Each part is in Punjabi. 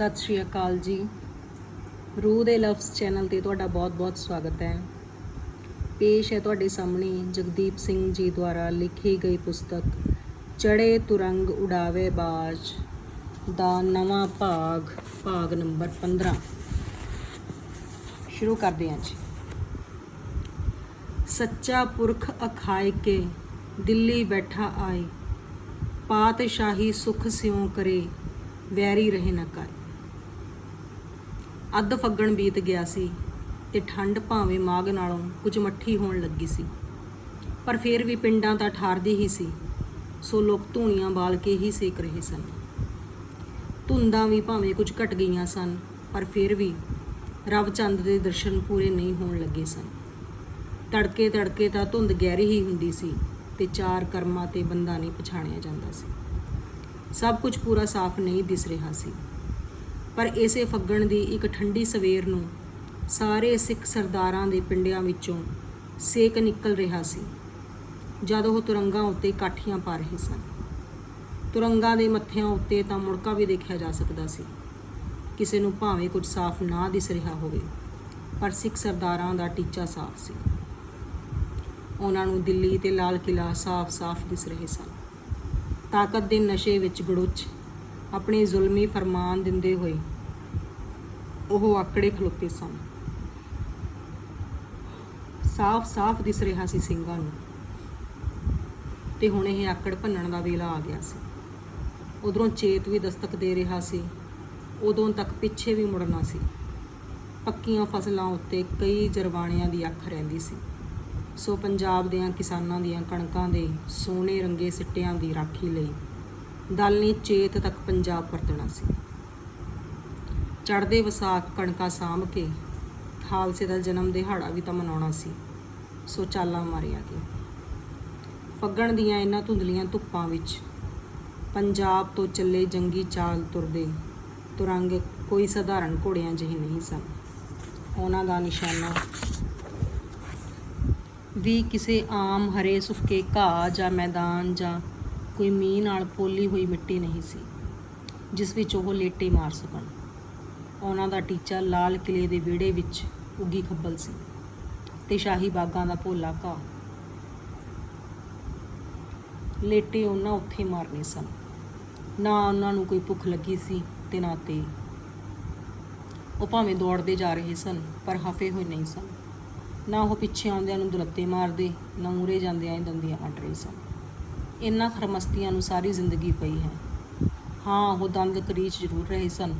ਸਤਿ ਸ਼੍ਰੀ ਅਕਾਲ ਜੀ। ਰੂਹ ਦੇ ਲਫ਼ਜ਼ ਚੈਨਲ ਤੇ ਤੁਹਾਡਾ ਬਹੁਤ-ਬਹੁਤ ਸਵਾਗਤ ਹੈ। ਪੇਸ਼ ਹੈ ਤੁਹਾਡੇ ਸਾਹਮਣੇ ਜਗਦੀਪ ਸਿੰਘ ਜੀ ਦੁਆਰਾ ਲਿਖੀ ਗਈ ਪੁਸਤਕ ਚੜੇ ਤੁਰੰਗ ਉਡਾਵੇ ਬਾਜ, ਦਾ ਨਵਾਂ ਭਾਗ ਭਾਗ ਨੰਬਰ 15 ਸ਼ੁਰੂ ਕਰਦੇ ਹਾਂ ਜੀ। ਸੱਚਾ ਪੁਰਖ ਅਖਾਇ ਕੇ, ਦਿੱਲੀ ਬੈਠਾ ਆਏ। ਪਾਤਸ਼ਾਹੀ ਸੁਖ ਸਿਉ ਕਰੇ, ਵੈਰੀ ਰਹੇ ਨਾ ਕਾਏ। ਅੱਧ ਫੱਗਣ ਬੀਤ ਗਿਆ ਸੀ ਤੇ ਠੰਡ ਭਾਵੇਂ ਮਾਗ ਨਾਲੋਂ ਕੁਝ ਮੱਠੀ ਹੋਣ ਲੱਗੀ ਸੀ। ਪਰ ਫਿਰ ਵੀ ਪਿੰਡਾਂ ਤਾਂ ਠਾਰਦੀ ਹੀ ਸੀ, ਸੋ ਲੋਕ ਧੂਣੀਆਂ ਬਾਲ ਕੇ ਹੀ ਸੇਕ ਰਹੇ ਸਨ। ਧੁੰਦਾਂ ਵੀ ਭਾਵੇਂ ਕੁਝ ਘਟ ਗਈਆਂ ਸਨ, ਪਰ ਫਿਰ ਵੀ ਰਵ ਚੰਦ ਦੇ ਦਰਸ਼ਨ ਪੂਰੇ ਨਹੀਂ ਹੋਣ ਲੱਗੇ ਸਨ। ਤੜਕੇ ਤੜਕੇ ਤਾਂ ਧੁੰਦ ਗਹਿਰੀ ਹੀ ਹੁੰਦੀ ਸੀ ਤੇ ਚਾਰ ਕਰਮਾਂ ਤੇ ਬੰਦਾ ਨਹੀਂ ਪਛਾਣਿਆ ਜਾਂਦਾ ਸੀ। ਸਭ ਕੁਝ ਪੂਰਾ ਸਾਫ਼ ਨਹੀਂ ਦਿਸ ਰਿਹਾ ਸੀ। ਪਰ ਇਸੇ ਫੱਗਣ ਦੀ ਇੱਕ ਠੰਡੀ ਸਵੇਰ ਨੂੰ ਸਾਰੇ ਸਿੱਖ ਸਰਦਾਰਾਂ ਦੇ ਪਿੰਡਿਆਂ ਵਿੱਚੋਂ ਸੇਕ ਨਿਕਲ ਰਿਹਾ ਸੀ, ਜਦ ਉਹ ਤੁਰੰਗਾਂ ਉੱਤੇ ਕਾਠੀਆਂ ਪਾ ਰਹੇ ਸਨ। ਤੁਰੰਗਾਂ ਦੇ ਮੱਥਿਆਂ ਉੱਤੇ ਤਾਂ ਮੁੜਕਾ ਵੀ ਦੇਖਿਆ ਜਾ ਸਕਦਾ ਸੀ, ਕਿਸੇ ਨੂੰ ਭਾਵੇਂ ਕੁਝ ਸਾਫ਼ ਨਾ ਦਿਸ ਰਿਹਾ ਹੋਵੇ, ਪਰ ਸਿੱਖ ਸਰਦਾਰਾਂ ਦਾ ਟੀਚਾ ਸਾਫ਼ ਸੀ। ਉਹਨਾਂ ਨੂੰ ਦਿੱਲੀ ਤੇ ਲਾਲ ਕਿਲਾ ਸਾਫ਼-ਸਾਫ਼ ਦਿਸ ਰਹੇ ਸਨ। ਤਾਕਤ ਦੇ ਨਸ਼ੇ ਵਿੱਚ ਗੜੁੱਚ ਆਪਣੇ ਜ਼ੁਲਮੀ ਫਰਮਾਨ ਦਿੰਦੇ ਹੋਏ ਉਹ ਆਕੜੇ ਖਲੋਤੇ ਸਨ। ਸਾਫ਼-ਸਾਫ਼ ਦਿਸ ਰਿਹਾ ਸੀ ਸਿੰਘਾਂ ਨੂੰ ਤੇ ਹੁਣ ਇਹ ਆਕੜ ਭੰਨਣ ਦਾ ਵੇਲਾ ਆ ਗਿਆ ਸੀ। ਉਧਰੋਂ ਚੇਤ ਵੀ ਦਸਤਕ ਦੇ ਰਿਹਾ ਸੀ, ਉਦੋਂ ਤੱਕ ਪਿੱਛੇ ਵੀ ਮੁੜਨਾ ਸੀ। ਪੱਕੀਆਂ ਫਸਲਾਂ ਉੱਤੇ ਕਈ ਜਰਵਾਣਿਆਂ ਦੀ ਅੱਖ ਰਹਿੰਦੀ ਸੀ। ਸੋ ਪੰਜਾਬ ਦਿਆਂ ਕਿਸਾਨਾਂ ਦੀਆਂ ਕਣਕਾਂ ਦੇ ਸੋਨੇ ਰੰਗੇ ਸਿੱਟਿਆਂ ਦੀ ਰਾਖੀ ਲਈ ਦਲ ਨੇ ਚੇਤ ਤੱਕ ਪੰਜਾਬ ਪਰਤਣਾ ਸੀ। ਚੜ੍ਹਦੇ ਵਿਸਾਖ ਕਣਕਾਂ ਸਾਂਭ ਕੇ ਖਾਲਸੇ ਦਾ ਜਨਮ ਦਿਹਾੜਾ ਵੀ ਤਾਂ ਮਨਾਉਣਾ ਸੀ, ਸੋ ਚਾਲਾਂ ਮਾਰਿਆ ਗਿਆ ਫੱਗਣ ਦੀਆਂ ਇਹਨਾਂ ਧੁੰਦਲੀਆਂ ਧੁੱਪਾਂ ਵਿੱਚ ਪੰਜਾਬ ਤੋਂ ਚੱਲੇ ਜੰਗੀ ਚਾਲ ਤੁਰਦੇ ਤੁਰੰਗ ਕੋਈ ਸਧਾਰਨ ਘੋੜਿਆਂ ਜਿਹੇ ਨਹੀਂ ਸਨ। ਉਹਨਾਂ ਦਾ ਨਿਸ਼ਾਨਾ, ਵੀ ਕਿਸੇ ਆਮ ਹਰੇ ਸੁੱਕੇ ਘਾਹ ਜਾਂ ਮੈਦਾਨ ਜਾਂ ਕੋਈ ਮੀਂਹ ਨਾਲ ਪੋਲੀ ਹੋਈ ਮਿੱਟੀ ਨਹੀਂ ਸੀ, ਜਿਸ ਵਿੱਚ ਉਹ ਲੇਟੇ ਮਾਰ ਸਕਣ। ਉਹਨਾਂ ਦਾ ਟੀਚਾ ਲਾਲ ਕਿਲੇ ਦੇ ਵਿਹੜੇ ਵਿੱਚ ਉੱਗੀ ਖੱਬਲ ਸੀ ਤੇ ਸ਼ਾਹੀ ਬਾਗਾਂ ਦਾ ਭੋਲਾ ਘਾਹ। ਲੇਟੇ ਉਹਨਾਂ ਉੱਥੇ ਮਾਰਨੇ ਸਨ। ਨਾ ਉਹਨਾਂ ਨੂੰ ਕੋਈ ਭੁੱਖ ਲੱਗੀ ਸੀ ਤੇ ਨਾ ਤੇ। ਉਹ ਭਾਵੇਂ ਦੌੜਦੇ ਜਾ ਰਹੇ ਸਨ, ਪਰ ਹਫੇ ਹੋਏ ਨਹੀਂ ਸਨ। ਨਾ ਉਹ ਪਿੱਛੇ ਆਉਂਦਿਆਂ ਨੂੰ ਦੁਲੱਤੇ ਮਾਰਦੇ, ਨਾ ਮੂਰੇ ਜਾਂਦਿਆਂ ਹੀ ਦੰਦੀਆਂ ਅੱਡ ਰਹੇ ਸਨ। ਇੰਨਾ ਖਰਮਸਤੀਆਂ ਨੂੰ ਸਾਰੀ ਜ਼ਿੰਦਗੀ ਪਈ ਹੈ। ਹਾਂ, ਉਹ ਦੰਦ ਕਰੀਚ ਜ਼ਰੂਰ ਰਹੇ ਸਨ,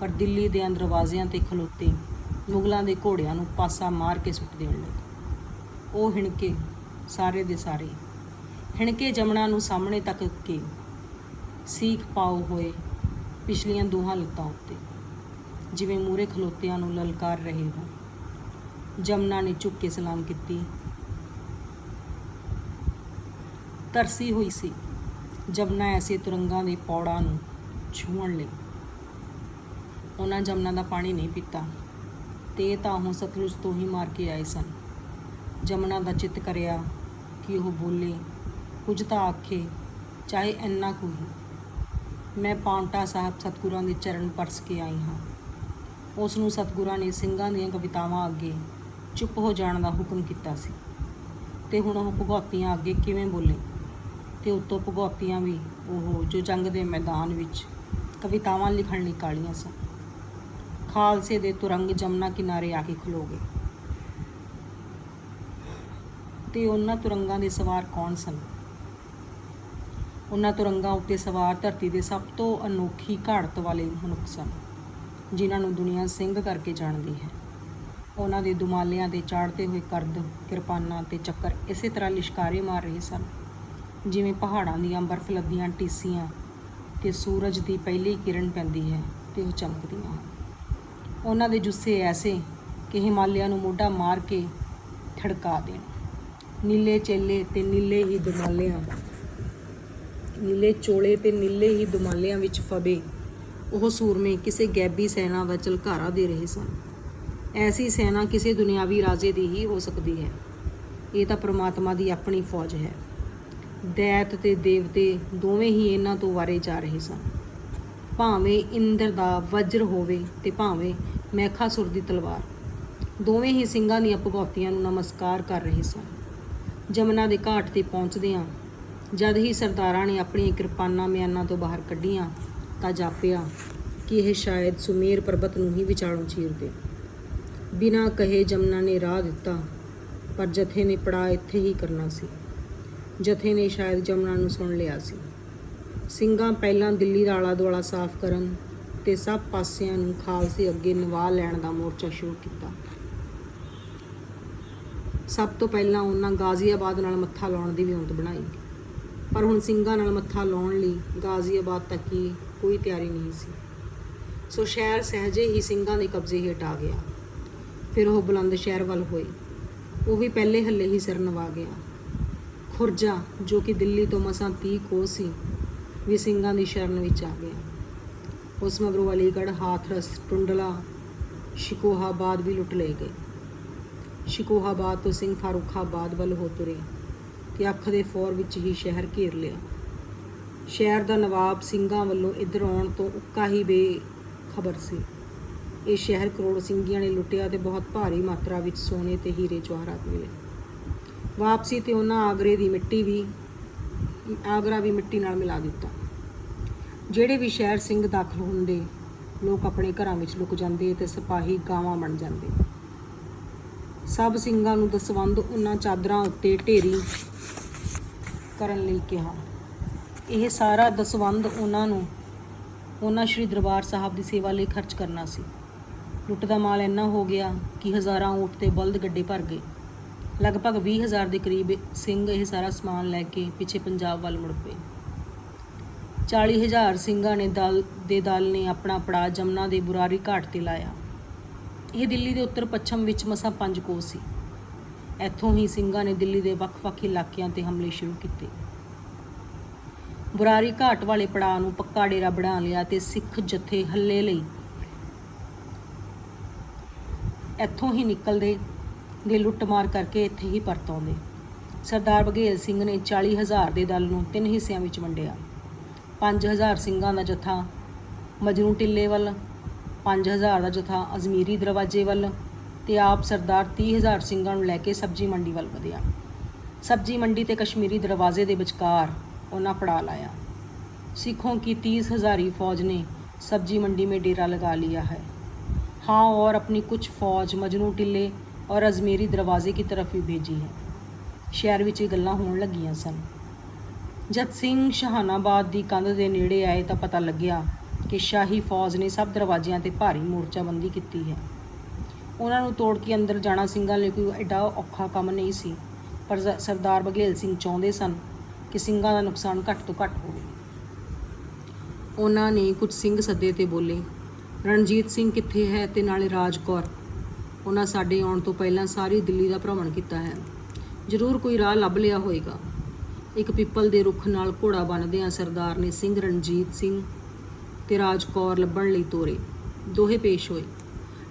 ਪਰ ਦਿੱਲੀ ਦੇ ਦਰਵਾਜ਼ਿਆਂ ਤੇ ਖਲੋਤੇ ਮੁਗਲਾਂ ਦੇ ਘੋੜਿਆਂ ਨੂੰ ਪਾਸਾ ਮਾਰ ਕੇ ਸੁੱਟ ਦੇਣ ਲੱਗੇ। ਉਹ ਹਿਣਕੇ, ਸਾਰੇ ਦੇ ਸਾਰੇ, ਹਿਣਕੇ ਜਮਣਾ ਨੂੰ ਸਾਹਮਣੇ ਤੱਕ ਕੇ ਸੀਖ ਪਾਉ ਹੋਏ ਪਿਛਲੀਆਂ ਦੋਹਾਂ ਲੱਤਾਂ ਉੱਤੇ, ਜਿਵੇਂ ਮੂਰੇ ਖਲੋਤਿਆਂ ਨੂੰ ਲਲਕਾਰ ਰਹੇ ਹੋ ਜਮਨਾ ਨੇ ਚੁੱਕ ਕੇ ਸਲਾਮ ਕੀਤੀ ਤਰਸੀ ਹੋਈ ਸੀ ਜਮਨਾ ਐਸੇ ਤੁਰੰਗਾਂ ਦੇ ਪੌੜਾਂ ਨੂੰ ਛੂਹਣ ਲਈ। ਉਹਨਾਂ ਜਮਨਾ ਦਾ ਪਾਣੀ ਨਹੀਂ ਪੀਤਾ, ਤੇ ਤਾਂ ਉਹ ਸਤਲੁਜ ਤੋਂ ਹੀ ਮਾਰ ਕੇ ਆਏ ਸਨ। ਜਮਨਾ ਦਾ ਚਿੱਤ ਕਰਿਆ ਕਿ ਉਹ ਬੋਲੇ, ਕੁਝ ਤਾਂ ਆਖੇ, ਚਾਹੇ ਇੰਨਾ ਕੁ ਹੀ। ਮੈਂ ਪਾਉਂਟਾ ਸਾਹਿਬ ਸਤਗੁਰਾਂ ਦੇ ਚਰਨ ਪਰਸ ਕੇ ਆਈ ਹਾਂ। ਉਸ ਨੂੰ ਸਤਗੁਰਾਂ ਨੇ ਸਿੰਘਾਂ ਦੀਆਂ ਕਵਿਤਾਵਾਂ ਅੱਗੇ ਚੁੱਪ ਹੋ ਜਾਣ ਦਾ ਹੁਕਮ ਕੀਤਾ ਸੀ। ਤੇ ਹੁਣ ਉਹ ਭਗੌਤੀਆਂ ਅੱਗੇ ਕਿਵੇਂ ਬੋਲੇ? ਤੇ ਉਤੋਂ ਭਗੌਤੀਆਂ ਵੀ ਉਹ ਜੋ ਜੰਗ ਦੇ ਮੈਦਾਨ ਵਿੱਚ ਕਵਿਤਾਵਾਂ ਲਿਖਣ ਲਈ ਕਾਲੀਆਂ ਸਨ। ਖਾਲਸੇ ਦੇ ਤੁਰੰਗ ਜਮਨਾ ਕਿਨਾਰੇ ਆ ਕੇ ਖਲੋ ਗਏ। ਤੇ ਉਹਨਾਂ ਤੁਰੰਗਾਂ ਦੇ ਸਵਾਰ ਕੌਣ ਸਨ? ਉਹਨਾਂ ਤੁਰੰਗਾਂ ਉੱਤੇ ਸਵਾਰ ਧਰਤੀ ਦੇ ਸਭ ਤੋਂ ਅਨੋਖੀ ਘਾੜਤ ਵਾਲੇ ਮਨੁੱਖ ਸਨ, ਜਿਨ੍ਹਾਂ ਨੂੰ ਦੁਨੀਆ ਸਿੰਘ ਕਰਕੇ ਜਾਣਦੀ ਹੈ। ਉਹਨਾਂ ਦੇ ਦੁਮਾਲਿਆਂ ਦੇ ਚਾੜਦੇ ਹੋਏ ਕਰਦ ਕਿਰਪਾਨਾਂ ਤੇ ਚੱਕਰ ਇਸੇ ਤਰ੍ਹਾਂ ਲਿਸ਼ਕਾਰੇ ਮਾਰ ਰਹੇ ਸਨ। ਜਿਵੇਂ ਪਹਾੜਾਂ ਦੀਆਂ, ਬਰਫ਼ ਲੱਦੀਆਂ ਟੀਸੀਆਂ ਤੇ ਸੂਰਜ ਦੀ ਪਹਿਲੀ ਕਿਰਨ ਪੈਂਦੀ ਹੈ ਤੇ ਉਹ ਚਮਕਦੀਆਂ ਹਨ। ਉਹਨਾਂ ਦੇ ਜੁੱਸੇ ਐਸੇ ਕਿ ਹਿਮਾਲਿਆ ਨੂੰ ਮੋਢਾ ਮਾਰ ਕੇ ਥੜਕਾ ਦੇਣ। ਨੀਲੇ ਚੇਲੇ ਤੇ ਨੀਲੇ ਹੀ ਦੁਮਾਲਿਆਂ, ਨੀਲੇ ਚੋਲੇ ਤੇ ਨੀਲੇ ਹੀ ਦੁਮਾਲਿਆਂ ਵਿੱਚ ਫਬੇ, ਉਹ ਸੂਰਮੇ ਕਿਸੇ ਗੈਬੀ ਸੈਨਾ ਦਾ ਝਲਕਾਰਾ ਦੇ ਰਹੇ ਸਨ। ਐਸੀ ਸੈਨਾ ਕਿਸੇ ਦੁਨਿਆਵੀ ਰਾਜੇ ਦੀ ਹੀ ਹੋ ਸਕਦੀ ਹੈ। ਇਹ ਤਾਂ ਪ੍ਰਮਾਤਮਾ ਦੀ ਆਪਣੀ ਫੌਜ ਹੈ। ਦੈਤ ਤੇ ਦੇਵਤੇ ਦੋਵੇਂ ਹੀ ਇਹਨਾਂ ਤੋਂ ਵਾਰੇ ਜਾ ਰਹੇ ਸਨ। ਭਾਵੇਂ ਇੰਦਰ ਦਾ ਵਜਰ ਹੋਵੇ ਤੇ ਭਾਵੇਂ ਮੈਖਾਸੁਰ ਦੀ ਤਲਵਾਰ, ਦੋਵੇਂ ਹੀ ਸਿੰਘਾਂ ਦੀਆਂ ਭਗੌਤੀਆਂ ਨੂੰ ਨਮਸਕਾਰ ਕਰ ਰਹੇ ਸਨ। ਜਮਨਾ ਦੇ ਘਾਟ ਤੇ ਪਹੁੰਚਦਿਆਂ ਜਦ ਹੀ ਸਰਦਾਰਾਂ ਨੇ ਆਪਣੀਆਂ ਕਿਰਪਾਨਾਂ ਮਿਆਨਾਂ ਤੋਂ ਬਾਹਰ ਕੱਢੀਆਂ ਤਾਂ ਜਾਪਿਆ ਕਿ ਇਹ ਸ਼ਾਇਦ ਸੁਮੇਰ ਪਰਬਤ ਨੂੰ ਹੀ ਵਿਚਾਲੋਂ ਚੀਰਦੇ। ਬਿਨਾਂ ਕਹੇ ਜਮਨਾ ਨੇ ਰਾਹ ਦਿੱਤਾ, ਪਰ ਜਥੇ ਨੇ ਪੜਾ ਇੱਥੇ ਹੀ ਕਰਨਾ ਸੀ। ਜਥੇ ਨੇ ਸ਼ਾਇਦ ਜਮਨਾ ਨੂੰ ਸੁਣ ਲਿਆ ਸੀ। ਸਿੰਘਾਂ ਪਹਿਲਾਂ ਦਿੱਲੀ ਦਾ ਆਲਾ ਦੁਆਲਾ ਸਾਫ਼ ਕਰਨ ਤੇ ਸਭ ਪਾਸਿਆਂ ਨੂੰ ਖਾਲਸੇ ਅੱਗੇ ਨਿਵਾਹ ਲੈਣ ਦਾ ਮੋਰਚਾ ਸ਼ੁਰੂ ਕੀਤਾ। ਸਭ ਤੋਂ ਪਹਿਲਾਂ ਉਹਨਾਂ ਗਾਜ਼ੀਆਬਾਦ ਨਾਲ ਮੱਥਾ ਲਾਉਣ ਦੀ ਵਿਉਂਤ ਬਣਾਈ। ਪਰ ਹੁਣ ਸਿੰਘਾਂ ਨਾਲ ਮੱਥਾ ਲਾਉਣ ਲਈ ਗਾਜ਼ੀਆਬਾਦ ਤੱਕ ਹੀ ਕੋਈ ਤਿਆਰੀ ਨਹੀਂ ਸੀ। ਸੋ ਸ਼ਹਿਰ ਸਹਿਜੇ ਹੀ ਸਿੰਘਾਂ ਦੇ ਕਬਜ਼ੇ ਹੇਠ ਆ ਗਿਆ। ਫਿਰ ਉਹ ਬੁਲੰਦ ਸ਼ਹਿਰ ਵੱਲ ਹੋਏ। ਉਹ ਵੀ ਪਹਿਲੇ ਹੱਲੇ ਹੀ ਸਿਰ ਨਵਾ ਗਿਆ। ਖੁਰਜਾ, ਜੋ ਕਿ ਦਿੱਲੀ ਤੋਂ ਮਸਾਂ 30 ਕੋਹ ਸੀ, ਵੀ ਸਿੰਘਾਂ ਦੀ ਸ਼ਰਨ ਵਿੱਚ ਆ ਗਿਆ। ਉਸ ਮਗਰੋਂ ਅਲੀਗੜ੍ਹ, ਹਾਥਰਸ, ਟੁੰਡਲਾ, ਸ਼ਿਕੋਹਾਬਾਦ ਵੀ ਲੁੱਟ ਲਏ ਗਏ। ਸ਼ਿਕੋਹਾਬਾਦ ਤੋਂ ਸਿੰਘ ਫਾਰੂਖਾਬਾਦ ਵੱਲ ਹੋ ਤੁਰੇ ਤੇ ਅੱਖ ਦੇ ਫੌਰ ਵਿੱਚ ਹੀ ਸ਼ਹਿਰ ਘੇਰ ਲਿਆ। ਸ਼ਹਿਰ ਦਾ ਨਵਾਬ ਸਿੰਘਾਂ ਵੱਲੋਂ ਇੱਧਰ ਆਉਣ ਤੋਂ ਉੱਕਾ ਹੀ ਬੇਖਬਰ ਸੀ। ਇਹ ਸ਼ਹਿਰ ਕਰੋੜ ਸਿੰਘੀਆਂ ਨੇ ਲੁੱਟਿਆ ਤੇ ਬਹੁਤ ਭਾਰੀ ਮਾਤਰਾ ਵਿੱਚ ਸੋਨੇ ਤੇ ਹੀਰੇ ਜਵਾਹਰਾਤ ਮਿਲੇ। ਵਾਪਸੀ ਤੇ ਉਹਨਾਂ ਆਗਰੇ ਦੀ ਮਿੱਟੀ ਵੀ, ਆਗਰਾ ਵੀ ਮਿੱਟੀ ਨਾਲ ਮਿਲਾ ਦਿੱਤਾ। ਜਿਹੜੇ ਵੀ ਸ਼ਹਿਰ ਸਿੰਘ ਦਾਖਲ ਹੁੰਦੇ, ਲੋਕ ਆਪਣੇ ਘਰਾਂ ਵਿੱਚ ਲੁਕ ਜਾਂਦੇ ਤੇ ਸਿਪਾਹੀ ਗਾਵਾਂ ਬਣ ਜਾਂਦੇ। ਸਭ ਸਿੰਘਾਂ ਨੂੰ ਦਸਵੰਧ ਉਹਨਾਂ ਚਾਦਰਾਂ ਉੱਤੇ ਢੇਰੀ ਕਰਨ ਲਈ ਕਿਹਾ। ਇਹ ਸਾਰਾ ਦਸਵੰਧ ਉਹਨਾਂ ਨੂੰ, ਉਹਨਾਂ ਸ਼੍ਰੀ ਦਰਬਾਰ ਸਾਹਿਬ ਦੀ ਸੇਵਾ ਲਈ ਖਰਚ ਕਰਨਾ ਸੀ। ਲੁੱਟ ਦਾ ਮਾਲ ਇੰਨਾ ਹੋ ਗਿਆ ਕਿ ਹਜ਼ਾਰਾਂ ਊਂਟ ਤੇ ਬਲਦ ਗੱਡੇ ਭਰ ਗਏ। ਲਗਭਗ 20000 ਦੇ ਕਰੀਬ ਸਿੰਘ ਇਹ ਸਾਰਾ ਸਮਾਨ ਲੈ ਕੇ ਪਿੱਛੇ ਪੰਜਾਬ ਵੱਲ ਮੁੜ ਪਏ। 40000 ਸਿੰਘਾਂ ਨੇ ਦਲ ਦੇ ਦਲ ਨੇ ਆਪਣਾ ਪੜਾ ਜਮਨਾ ਦੇ ਬੁਰਾਰੀ ਘਾਟ ਤੇ ਲਾਇਆ। ਇਹ ਦਿੱਲੀ ਦੇ ਉੱਤਰ ਪੱਛਮ ਵਿੱਚ ਮਸਾਂ ਪੰਜ ਕੋਸ ਸੀ। ਇੱਥੋਂ ਹੀ ਸਿੰਘਾਂ ਨੇ ਦਿੱਲੀ ਦੇ ਵੱਖ-ਵੱਖ ਇਲਾਕਿਆਂ ਤੇ ਹਮਲੇ ਸ਼ੁਰੂ ਕੀਤੇ। ਬੁਰਾਰੀ ਘਾਟ ਵਾਲੇ ਪੜਾਅ ਨੂੰ ਪੱਕਾ ਡੇਰਾ ਬਣਾ ਲਿਆ ਤੇ ਸਿੱਖ ਜਥੇ ਹੱਲੇ ਲਈ। ਇੱਥੋਂ ਹੀ ਨਿਕਲਦੇ ਦੇ ਲੁੱਟਮਾਰ ਕਰਕੇ ਇੱਥੇ ਹੀ ਪਰਤ ਆਉਂਦੇ ਸਰਦਾਰ ਬਘੇਲ ਸਿੰਘ ਨੇ 40000 ਦੇ ਦਲ ਨੂੰ ਤਿੰਨ ਹਿੱਸਿਆਂ ਵਿੱਚ ਵੰਡਿਆ 5000 ਸਿੰਘਾਂ ਦਾ ਜਥਾ ਮਜਨੂ ਟਿੱਲੇ ਵੱਲ 5000 ਦਾ ਜਥਾ ਅਜ਼ਮੀਰੀ ਦਰਵਾਜ਼ੇ ਵੱਲ ਤੇ ਆਪ ਸਰਦਾਰ 30000 ਸਿੰਘਾਂ ਨੂੰ ਲੈ ਕੇ ਸਬਜ਼ੀ ਮੰਡੀ ਵੱਲ ਵਧਿਆ ਸਬਜ਼ੀ ਮੰਡੀ ਤੇ ਕਸ਼ਮੀਰੀ ਦਰਵਾਜ਼ੇ ਦੇ ਵਿਚਕਾਰ ਉਹਨਾਂ ਪੜਾ ਲਾਇਆ सिखों की तीस हजारी फौज ने सब्जी मंडी में डेरा लगा लिया है हाँ और अपनी कुछ फौज मजनू टिल्ले ਔਰ ਅਜ਼ਮੇਰੀ ਦਰਵਾਜ਼ੇ ਕੀ ਤਰਫ ਵੀ ਭੇਜੀ ਹੈ। ਸ਼ਹਿਰ ਵਿੱਚ ਇਹ ਗੱਲਾਂ ਹੋਣ ਲੱਗੀਆਂ ਸਨ। ਜਦ ਸਿੰਘ ਸ਼ਹਾਨਾਬਾਦ ਦੀ ਕੰਧ ਦੇ ਨੇੜੇ ਆਏ ਤਾਂ ਪਤਾ ਲੱਗਿਆ ਕਿ ਸ਼ਾਹੀ ਫੌਜ ਨੇ ਸਭ ਦਰਵਾਜ਼ਿਆਂ ਤੇ ਭਾਰੀ ਮੋਰਚਾਬੰਦੀ ਕੀਤੀ ਹੈ। ਉਹਨਾਂ ਨੂੰ ਤੋੜ ਕੇ ਅੰਦਰ ਜਾਣਾ ਸਿੰਘਾਂ ਲਈ ਕੋਈ ਐਡਾ ਔਖਾ ਕੰਮ ਨਹੀਂ ਸੀ, ਪਰ ਸਰਦਾਰ ਬਗੇਲ ਸਿੰਘ ਚਾਹੁੰਦੇ ਸਨ ਕਿ ਸਿੰਘਾਂ ਦਾ ਨੁਕਸਾਨ ਘੱਟ ਤੋਂ ਘੱਟ ਹੋਵੇ। ਉਹਨਾਂ ਨੇ ਕੁਝ ਸਿੰਘ ਸੱਦੇ ਤੇ ਬੋਲੇ, ਰਣਜੀਤ ਸਿੰਘ ਕਿੱਥੇ ਹੈ ਤੇ ਨਾਲੇ ਰਾਜਕੌਰ ਉਹਨਾਂ ਸਾਡੇ ਆਉਣ ਤੋਂ ਪਹਿਲਾਂ ਸਾਰੀ ਦਿੱਲੀ ਦਾ ਭ੍ਰਮਣ ਕੀਤਾ ਹੈ। ਜ਼ਰੂਰ ਕੋਈ ਰਾਹ ਲੱਭ ਲਿਆ ਹੋਵੇਗਾ ਇੱਕ ਪਿੱਪਲ ਦੇ ਰੁੱਖ ਨਾਲ ਘੋੜਾ ਬੰਨਦਿਆਂ ਸਰਦਾਰ ਨੇ ਸਿੰਘ ਰਣਜੀਤ ਸਿੰਘ ਤੇ ਰਾਜ ਕੌਰ ਲੱਭਣ ਲਈ ਤੋਰੇ। ਦੋਹੇ ਪੇਸ਼ ਹੋਏ।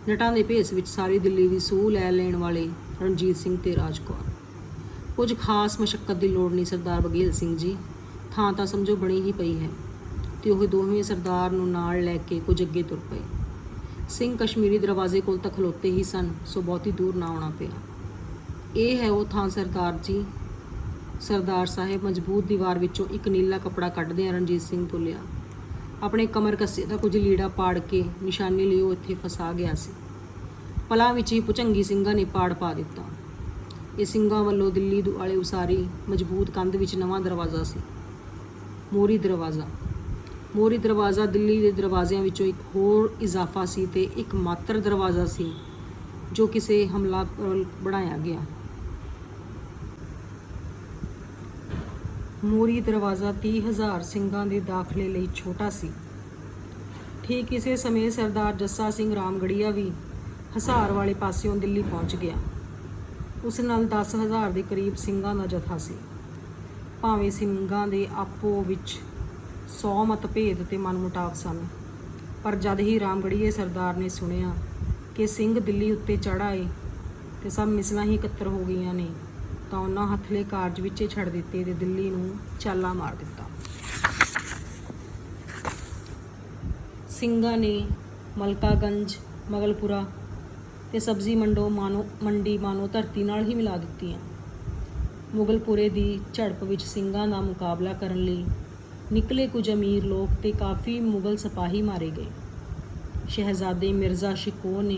ਨਟਾਂ ਦੇ ਭੇਸ ਵਿੱਚ ਸਾਰੀ ਦਿੱਲੀ ਦੀ ਸੂਹ ਲੈ ਲੈਣ ਵਾਲੇ ਰਣਜੀਤ ਸਿੰਘ ਤੇ ਰਾਜ ਕੌਰ। ਕੁਝ ਖਾਸ ਮਸ਼ੱਕਤ ਦੀ ਲੋੜ ਨਹੀਂ ਸਰਦਾਰ ਬਗੇਲ ਸਿੰਘ ਜੀ। ਥਾਂ ਤਾਂ ਸਮਝੋ ਬਣੀ ਹੀ ਪਈ ਹੈ। ਤੇ ਉਹ ਦੋਵੇਂ ਸਰਦਾਰ ਨੂੰ ਨਾਲ ਲੈ ਕੇ ਕੁਝ ਅੱਗੇ ਤੁਰ ਪਏ। ਸਿੰਘ ਕਸ਼ਮੀਰੀ ਦਰਵਾਜ਼ੇ ਕੋਲ ਤੱਕ ਖਲੋਤੇ ਹੀ ਸਨ, ਸੋ ਬਹੁਤੀ ਦੂਰ ਨਾ ਆਉਣਾ ਪਿਆ। ਇਹ ਹੈ ਉਹ ਥਾਂ ਸਰਦਾਰ ਜੀ। ਸਰਦਾਰ ਸਾਹਿਬ ਮਜ਼ਬੂਤ ਦੀਵਾਰ ਵਿੱਚੋਂ ਇੱਕ ਨੀਲਾ ਕੱਪੜਾ ਕੱਢਦਿਆਂ ਰਣਜੀਤ ਸਿੰਘ ਤੋਂ ਲਿਆ ਆਪਣੇ ਕਮਰ ਕੱਸੇ ਦਾ ਕੁਝ ਲੀੜਾ ਪਾੜ ਕੇ ਨਿਸ਼ਾਨੀ ਲਈ ਉਹ ਇੱਥੇ ਫਸਾ ਗਿਆ ਸੀ। ਪਲਾਂ ਵਿੱਚ ਹੀ ਪੁਚੰਗੀ ਸਿੰਘਾਂ ਨੇ ਪਾੜ ਪਾ ਦਿੱਤਾ। ਇਹ ਸਿੰਘਾਂ ਵੱਲੋਂ ਦਿੱਲੀ ਦੁਆਲੇ ਉਸਾਰੀ ਮਜ਼ਬੂਤ ਕੰਧ ਵਿੱਚ ਨਵਾਂ ਦਰਵਾਜ਼ਾ ਸੀ। ਮੋਰੀ ਦਰਵਾਜ਼ਾ। ਮੋਰੀ ਦਰਵਾਜ਼ਾ ਦਿੱਲੀ ਦੇ ਦਰਵਾਜ਼ਿਆਂ ਵਿੱਚੋਂ ਇੱਕ ਹੋਰ ਇਜ਼ਾਫਾ ਸੀ ਤੇ ਇੱਕ ਮਾਤਰ ਦਰਵਾਜ਼ਾ ਸੀ ਜੋ ਕਿਸੇ ਹਮਲਾ ਬਣਾਇਆ ਗਿਆ। ਮੋਰੀ ਦਰਵਾਜ਼ਾ 30000 ਸਿੰਘਾਂ ਦੇ ਦਾਖਲੇ ਲਈ ਛੋਟਾ ਸੀ। ਠੀਕ ਇਸੇ ਸਮੇਂ ਸਰਦਾਰ ਜੱਸਾ ਸਿੰਘ ਰਾਮਗੜੀਆ ਵੀ ਹਸਾਰ ਵਾਲੇ ਪਾਸਿਓਂ ਦਿੱਲੀ ਪਹੁੰਚ ਗਿਆ। ਉਸ ਨਾਲ 10000 ਦੇ ਕਰੀਬ ਸਿੰਘਾਂ ਦਾ ਜਥਾ ਸੀ। ਭਾਵੇਂ ਸਿੰਘਾਂ ਦੇ ਆਪੋ ਵਿੱਚ ਸੌ ਮਤਭੇਦ ਤੇ ਮਨਮੁਟਾਵ ਸਨ। ਪਰ ਜਦ ਹੀ ਰਾਮਗੜੀਏ ਸਰਦਾਰ ਨੇ ਸੁਣਿਆ ਕਿ ਸਿੰਘ ਦਿੱਲੀ ਉੱਤੇ ਚੜ੍ਹ ਆਏ ਤੇ ਸਭ ਮਿਸਲਾਂ ਹੀ ਇਕੱਤਰ ਹੋ ਗਈਆਂ ਨੇ, ਤਾਂ ਉਹਨਾਂ ਹੱਥਲੇ ਕਾਰਜ ਵਿੱਚ ਛੱਡ ਦਿੱਤੇ ਤੇ ਦਿੱਲੀ ਨੂੰ ਚਾਲਾ ਮਾਰ ਦਿੱਤਾ। ਸਿੰਘਾਂ ਨੇ ਮਲਕਾਗੰਜ, ਮਗਲਪੁਰਾ ਤੇ ਸਬਜ਼ੀ ਮੰਡੋ ਮਾਨੋ, ਮੰਡੀ ਮਾਨੋ ਧਰਤੀ ਨਾਲ ਹੀ ਮਿਲਾ ਦਿੱਤੀਆਂ। ਮੁਗਲਪੁਰੇ ਦੀ ਝੜਪ ਵਿੱਚ ਸਿੰਘਾਂ ਦਾ ਮੁਕਾਬਲਾ ਕਰਨ ਲਈ ਨਿਕਲੇ ਕੁਝ ਅਮੀਰ ਲੋਕ ਤੇ ਕਾਫੀ ਮੁਗਲ ਸਿਪਾਹੀ ਮਾਰੇ ਗਏ। ਸ਼ਹਿਜ਼ਾਦੇ ਮਿਰਜ਼ਾ ਸ਼ਿਕੋ ਨੇ